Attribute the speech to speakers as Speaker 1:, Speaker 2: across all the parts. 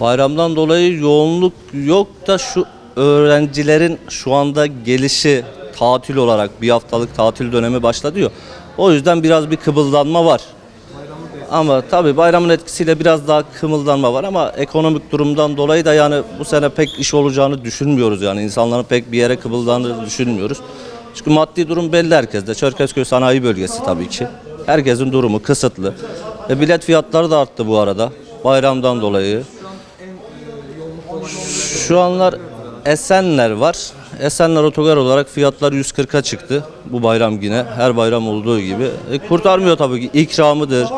Speaker 1: Bayramdan dolayı yoğunluk yok da şu öğrencilerin şu anda gelişi tatil olarak bir haftalık tatil dönemi başladı ya. O yüzden biraz bir kıpıldanma var. Ama tabii bayramın etkisiyle biraz daha kımıldanma var ama ekonomik durumdan dolayı da yani bu sene pek iş olacağını düşünmüyoruz yani insanların pek bir yere kıpıldandığını düşünmüyoruz. Çünkü maddi durum belli herkeste. Çerkezköy sanayi bölgesi tabii ki. Herkesin durumu kısıtlı. Ve bilet fiyatları da arttı bu arada bayramdan dolayı. Şu anlar Esenler var. Esenler otogar olarak fiyatlar 140'a çıktı. Bu bayram yine her bayram olduğu gibi. E, kurtarmıyor tabii ki. İkramıdır,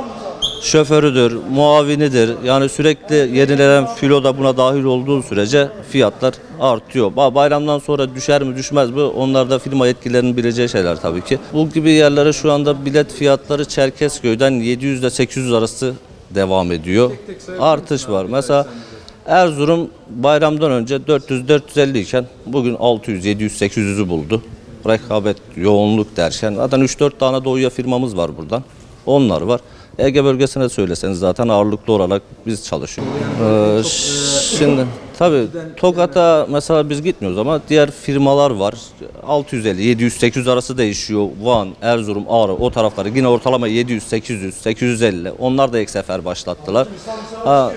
Speaker 1: şoförüdür, muavinidir. Yani sürekli yenilenen filo da buna dahil olduğu sürece fiyatlar artıyor. Ba- Bayramdan sonra düşer mi düşmez mi onlar da firma yetkililerinin bileceği şeyler tabii ki. Bu gibi yerlere şu anda bilet fiyatları Çerkezköy'den 700 ile 800 arası devam ediyor. Artış var. Mesela Erzurum bayramdan önce 400-450 iken bugün 600, 700, 800'ü buldu. Rekabet, yoğunluk derken zaten 3-4 tane doğuya firmamız var buradan. Onlar var. Ege bölgesine söyleseniz zaten ağırlıklı olarak biz çalışıyoruz. Ee, şimdi tabii Tokat'a mesela biz gitmiyoruz ama diğer firmalar var. 650, 700, 800 arası değişiyor. Van, Erzurum, Ağrı o tarafları yine ortalama 700, 800, 850. Onlar da ek sefer başlattılar. Ha,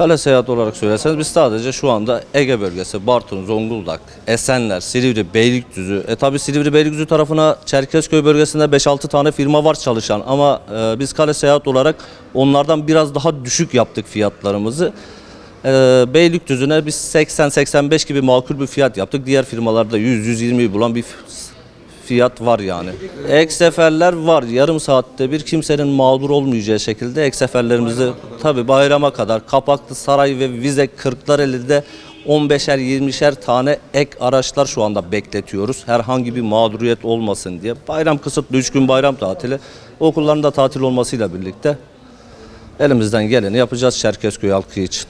Speaker 1: Kale seyahat olarak söylerseniz biz sadece şu anda Ege bölgesi, Bartın, Zonguldak, Esenler, Silivri, Beylikdüzü. E tabi Silivri, Beylikdüzü tarafına Çerkezköy bölgesinde 5-6 tane firma var çalışan ama e, biz kale seyahat olarak onlardan biraz daha düşük yaptık fiyatlarımızı. E, Beylikdüzü'ne biz 80-85 gibi makul bir fiyat yaptık. Diğer firmalarda 100-120'yi bulan bir fiyat var yani. Ek seferler var. Yarım saatte bir kimsenin mağdur olmayacağı şekilde ek seferlerimizi tabi bayrama kadar Kapaklı Saray ve Vize Kırklareli'de 15'er 20'şer tane ek araçlar şu anda bekletiyoruz. Herhangi bir mağduriyet olmasın diye. Bayram kısıtlı 3 gün bayram tatili. Okulların da tatil olmasıyla birlikte elimizden geleni yapacağız Çerkezköy halkı için.